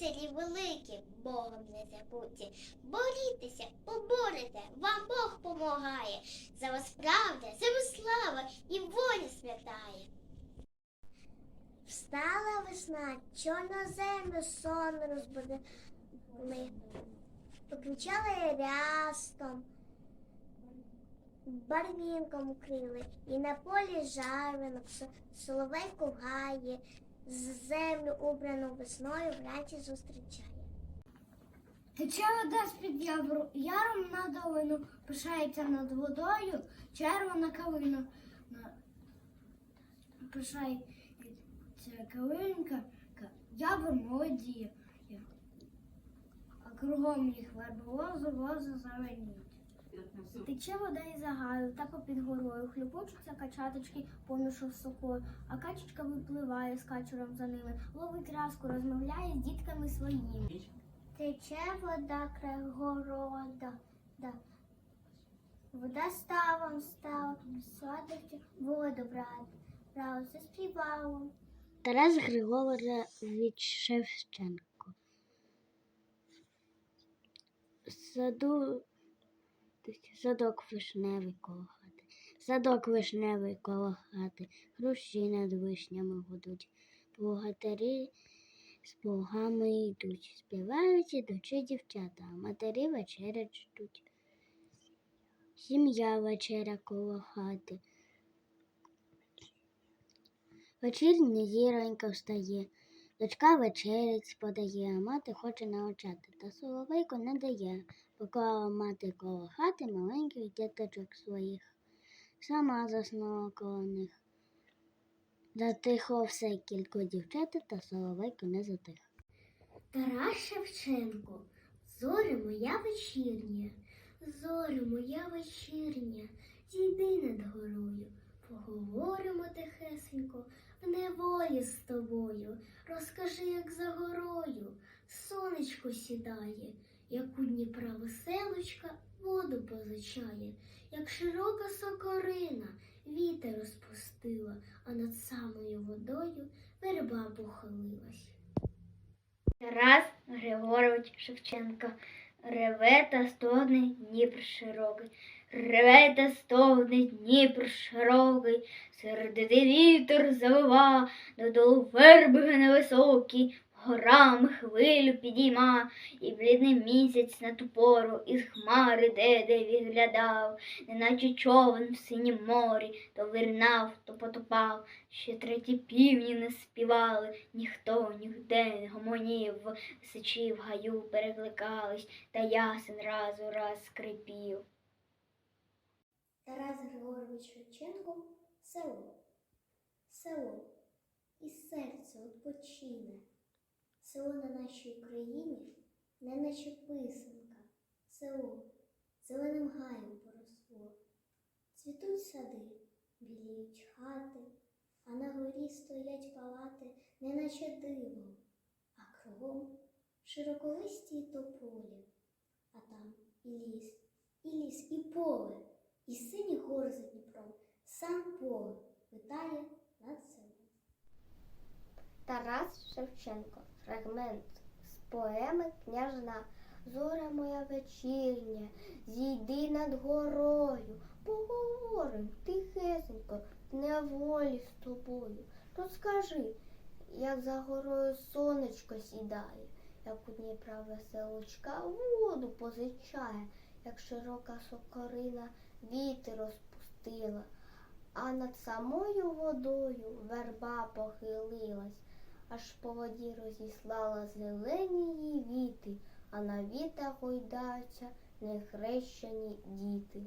лицарі великі, Богом не забуті. Борітеся, поборете, вам Бог помагає. За вас правда, за вас слава і воля святає. Встала весна, чорноземну сон розбудили, покричали рястом, барвінком укрили, і на полі жарвинок со- соловейко гає, з землю убрану весною вранці зустрічає. Тече вода з-під яром на долину, пишається над водою, червона калина. Пишається калинка, ка- явор молодіє. А кругом їх верболозу, лозу зеленіють. Тече вода із загаю, та попід горою, хлюпочуться качаточки поміж сокою, а качечка випливає з качуром за ними, ловить разку, розмовляє з дітками своїми. Тече вода край города, да. вода ставом стала, садить воду брат, брав заспівало. Тарас Григорович Шевченко. Саду, садок вишневий коло садок вишневий коло хати, хрущі над вишнями гудуть, богатирі з плугами йдуть, співають ідучі дівчата, матері вечерять ждуть. Сім'я вечеря коло хати. Вечірня зіронька встає, дочка вечерець подає, а мати хоче навчати, та соловейко не дає, поклала мати коло хати маленьких діточок своїх. Сама заснула коло них. Затихло все кілько дівчата, та соловейко не затих. Тарас Шевченко, зоре моя вечірня, зоре моя вечірня, зійди над горою, поговоримо тихесенько, в неволі з тобою, розкажи, як за горою, сонечко сідає, як у Дніпра веселочка воду позичає, як широка сокорина вітер розпустила, а над самою водою верба похилилась. Тарас Григорович Шевченко. Реве та стогне Дніпр широкий, реве та стогне Дніпр широкий, сердитий вітер завива, додолу верби гне високі, горами хвилю підійма, і блідний місяць на ту пору із хмари де де відглядав, неначе човен в синім морі, то вирнав, то потопав, ще треті півні не співали, ніхто нігде не гомонів, сичі в гаю перекликались, та ясен раз у раз скрипів. Тарас Григорович Шевченко село. Село. І серце відпочине. Село на нашій Україні не наче писанка. Село зеленим гаєм поросло. Цвітуть сади, біліють хати, а на горі стоять палати, не наче диво, а кругом широколисті тополі, а там і ліс, і ліс, і поле. І сині гори за Дніпром, сам поле витає над селом. Тарас Шевченко. Фрагмент з поеми Княжна. Зоря моя вечірня, зійди над горою, поговорим тихесенько, в неволі з тобою. Розкажи, як за горою сонечко сідає, як у Дніпра веселочка воду позичає, як широка сокорина вітер розпустила, а над самою водою верба похилилась аж по воді розіслала зелені її віти, а на вітах гойдаються нехрещені діти.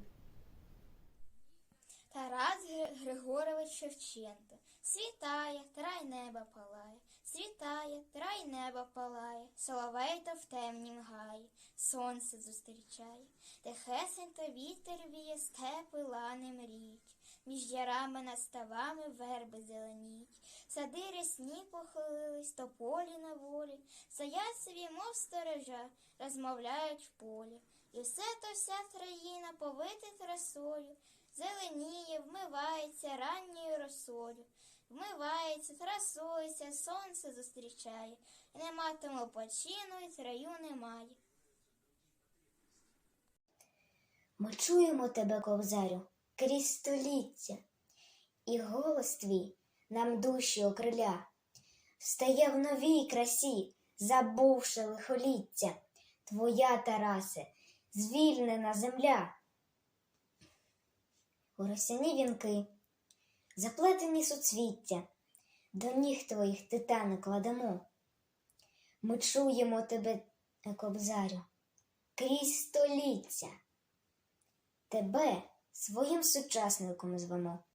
Тарас Григорович Шевченко. Світає, трай неба палає, світає, трай неба палає, соловейто в темнім гаї, сонце зустрічає, тихесенько вітер віє, степи лани мріють, між ярами над ставами верби зеленіють, сади рясні похилились, тополі на волі, собі, мов сторожа, розмовляють в полі. І все то вся країна повита красою, зеленіє, вмивається ранньою росою. Вмивається, красується, сонце зустрічає. І не матиме почину, і раю немає. Ми чуємо тебе, ковзарю, крізь століття, і голос твій нам душі окриля, встає в новій красі, забувши лихоліття, твоя, Тарасе, звільнена земля. У росяні вінки, заплетені суцвіття, до ніг твоїх титани кладемо. Ми чуємо тебе, кобзарю, крізь століття. Тебе своїм сучасником звемо.